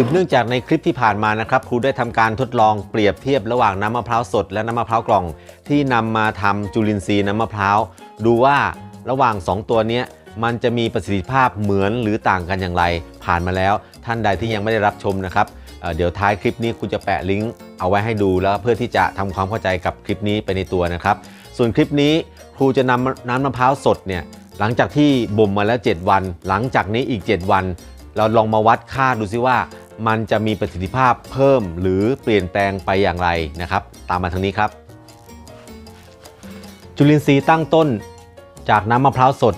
สืบเนื่องจากในคลิปที่ผ่านมานะครับครูได้ทำการทดลองเปรียบเทียบระหว่างน้ำมะพร้าวสดและน้ำมะพร้าวกล่อง ที่นำมาทำจุลินทรีย์น้ำมะพร้าวดูว่าระหว่าง 2 ตัวนี้มันจะมีประสิทธิภาพเหมือนหรือต่างกันอย่างไร ผ่านมาแล้วท่านใดที่ยังไม่ได้รับชมนะครับเเดี๋ยวท้ายคลิปนี้ครูจะแปะลิงก์เอาไว้ให้ดูแล้วเพื่อที่จะทำความเข้าใจกับคลิปนี้ไปในตัวนะครับ ส่วนคลิปนี้ครูจะนำน้ำมะพร้าวสดเนี่ยหลังจากที่บ่มมาแล้ว 7 วัน หลังจากนี้อีก 7 วันเราลองมาวัดค่าดูซิว่า มันจะมีประสิทธิภาพเพิ่มหรือเปลี่ยนแปลงไปอย่างไรนะครับ ตามมาทางนี้ครับ จุลินทรีย์ตั้งต้น จากน้ำมะพร้าวสด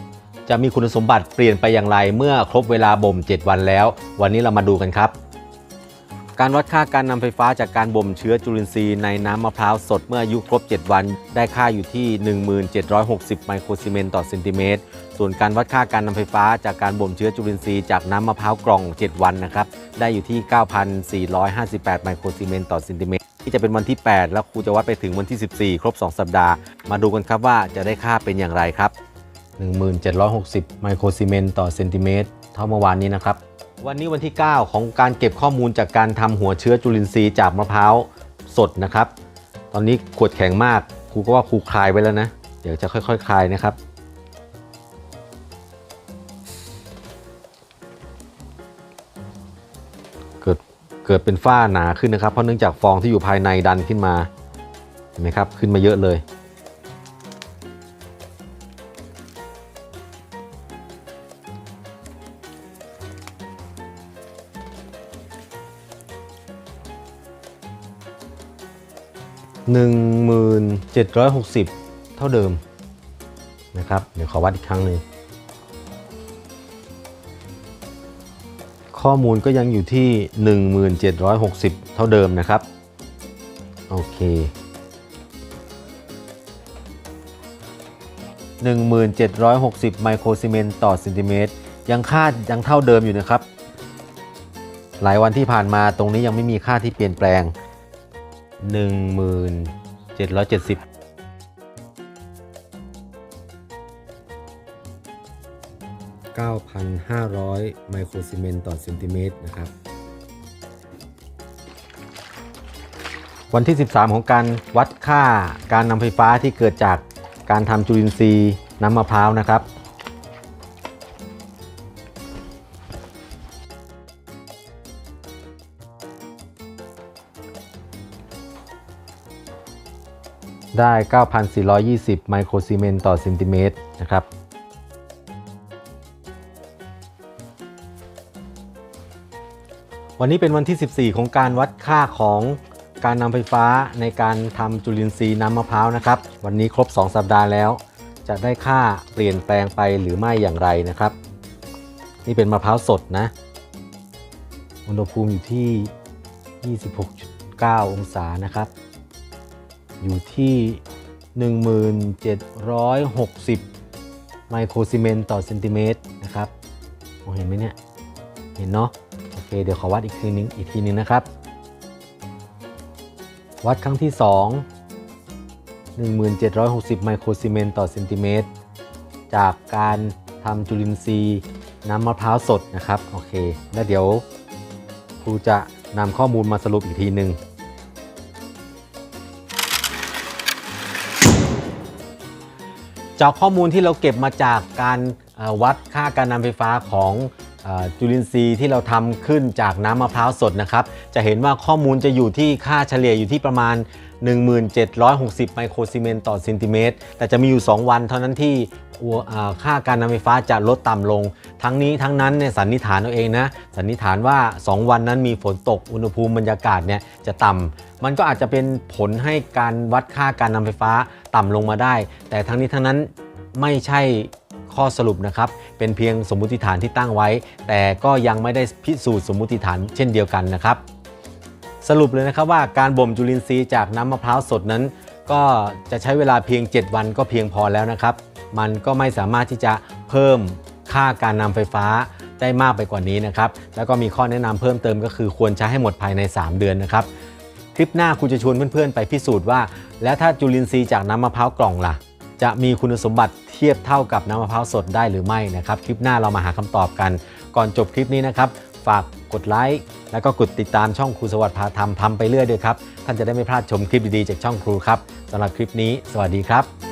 จะมีคุณสมบัติเปลี่ยนไปอย่างไรเมื่อครบเวลาบ่ม 7 วันแล้ว วันนี้เรามาดูกันครับ การวัดค่าการนำไฟฟ้าจากการบ่มเชื้อจุลินทรีย์ในน้ำมะพร้าวสดเมื่ออายุครบ 7 วัน ได้ค่าอยู่ที่ 1760 ไมโครซีเมนต์ต่อเซนติเมตร ส่วนการวัดค่าการนำไฟฟ้าจากการบ่มเชื้อจุลินทรีย์จากน้ำมะพร้าวกล่อง 7 วันนะครับ ได้อยู่ที่ 9,458 ไมโครซีเมนต์ต่อเซนติเมตรที่จะเป็นวันที่ 8 แล้วครูจะวัดไปถึงวันที่ 14 ครบ 2 สัปดาห์ มาดูกันครับว่าจะได้ค่าเป็นอย่างไรครับ 1760 ไมโครซีเมนต์ต่อเซนติเมตรเท่าเมื่อวานนี้นะครับ วันนี้วันที่ 9 ของการเก็บข้อมูลจากการทำหัวเชื้อจุลินทรีย์จากมะพร้าวสดนะครับ ตอนนี้ขวดแข็งมากครูก็ว่าครูคลายไว้แล้วนะ เดี๋ยวจะค่อยๆคลายนะครับ เกิดเกิดเป็นฝ้าหนาขึ้นนะครับ เพราะเนื่องจากฟองที่อยู่ภายในดันขึ้นมาเห็นไหมครับขึ้นมาเยอะเลย 1760 เท่าเดิมนะครับ เดี๋ยวขอวัดอีกครั้งหนึ่งข้อมูลก็ยังอยู่ที่ 1760 เท่าเดิมนะครับ โอเค 1760 ไมโครซีเมนต์ต่อเซนติเมตร ยังค่ายังเท่าเดิมอยู่นะครับ หลายวันที่ผ่านมาตรงนี้ยังไม่มีค่าที่เปลี่ยนแปลง 1770 9,500 ไมโครซีเมนต์ต่อเซนติเมตรนะครับ วันที่ 13 ของการวัดค่าการนำไฟฟ้าที่เกิดจากการทำจุลินทรีย์น้ำมะพร้าวนะครับ ได้ 9,420 ไมโครซีเมนต์ต่อเซนติเมตรนะครับ วันนี้เป็นวันที่ 14 ของการวัดค่าของการนำไฟฟ้าในการทำจุลินทรีย์น้ำมะพร้าวนะครับ วันนี้ครบ 2 สัปดาห์แล้ว จะได้ค่าเปลี่ยนแปลงไปหรือไม่อย่างไรนะครับ นี่เป็นมะพร้าวสดนะ อุณหภูมิอยู่ที่ 26.9 องศานะครับ อยู่ที่ 1760 ไมโครซีเมนต์ต่อเซนติเมตรนะครับมองเห็นไหมเนี่ย เห็นเนาะโอเคเดี๋ยวขอวัดอีกทีนึงอีกทีนึงนะครับ วัดครั้งที่ 2 1760 ไมโครซีเมนต์ต่อเซนติเมตรจากการทำจุลินทรีย์น้ำมะพร้าวสดนะครับ โอเค แล้วเดี๋ยวครูจะนำข้อมูลมาสรุปอีกทีหนึ่ง จากข้อมูลที่เราเก็บมาจากการวัดค่าการนำไฟฟ้าของอจุลินทรีย์ที่เราทำขึ้นจากน้ำมะพร้าวสดนะครับ จะเห็นว่าข้อมูลจะอยู่ที่ค่าเฉลี่ยอยู่ที่ประมาณ 1760 ไมโครซีเมนต์ต่อเซนติเมตร แต่จะมีอยู่ 2 วันเท่านั้นที่ค่าการนำไฟฟ้าจะลดต่ำลง ทั้งนี้ทั้งนั้นเนี่ยสันนิษฐานเอาเองนะ สันนิษฐานว่า 2 วันนั้นมีฝนตก อุณหภูมิบรรยากาศเนี่ยจะต่ำ มันก็อาจจะเป็นผลให้การวัดค่าการนำไฟฟ้าต่ำลงมาได้ แต่ทั้งนี้ทั้งนั้นไม่ใช่ข้อสรุปนะครับ เป็นเพียงสมมุติฐานที่ตั้งไว้ แต่ก็ยังไม่ได้พิสูจน์สมมุติฐานเช่นเดียวกันนะครับ สรุปเลยนะครับว่าการบ่มจุลินทรีย์จากน้ำมะพร้าวสดนั้น ก็จะใช้เวลาเพียง 7 วันก็เพียงพอแล้วนะครับ มันก็ไม่สามารถที่จะเพิ่มค่าการนำไฟฟ้าได้มากไปกว่านี้นะครับ แล้วก็มีข้อแนะนำเพิ่มเติมก็คือควรใช้ให้หมดภายใน 3 เดือนนะครับ คลิปหน้าครูจะชวนเพื่อนๆ ไปพิสูจน์ว่า แล้วถ้าจุลินทรีย์จากน้ำมะพร้าวกล่องล่ะ จะมีคุณสมบัติเทียบเท่ากับน้ำมะพร้าวสดได้หรือไม่นะครับ คลิปหน้าเรามาหาคำตอบกัน ก่อนจบคลิปนี้นะครับ ฝากกดไลค์ แล้วก็กดติดตามช่องครูสวัสดิ์พาทำทำไปเรื่อยด้วยครับ ท่านจะได้ไม่พลาดชมคลิปดีๆจากช่องครูครับสำหรับคลิปนี้ สวัสดีครับ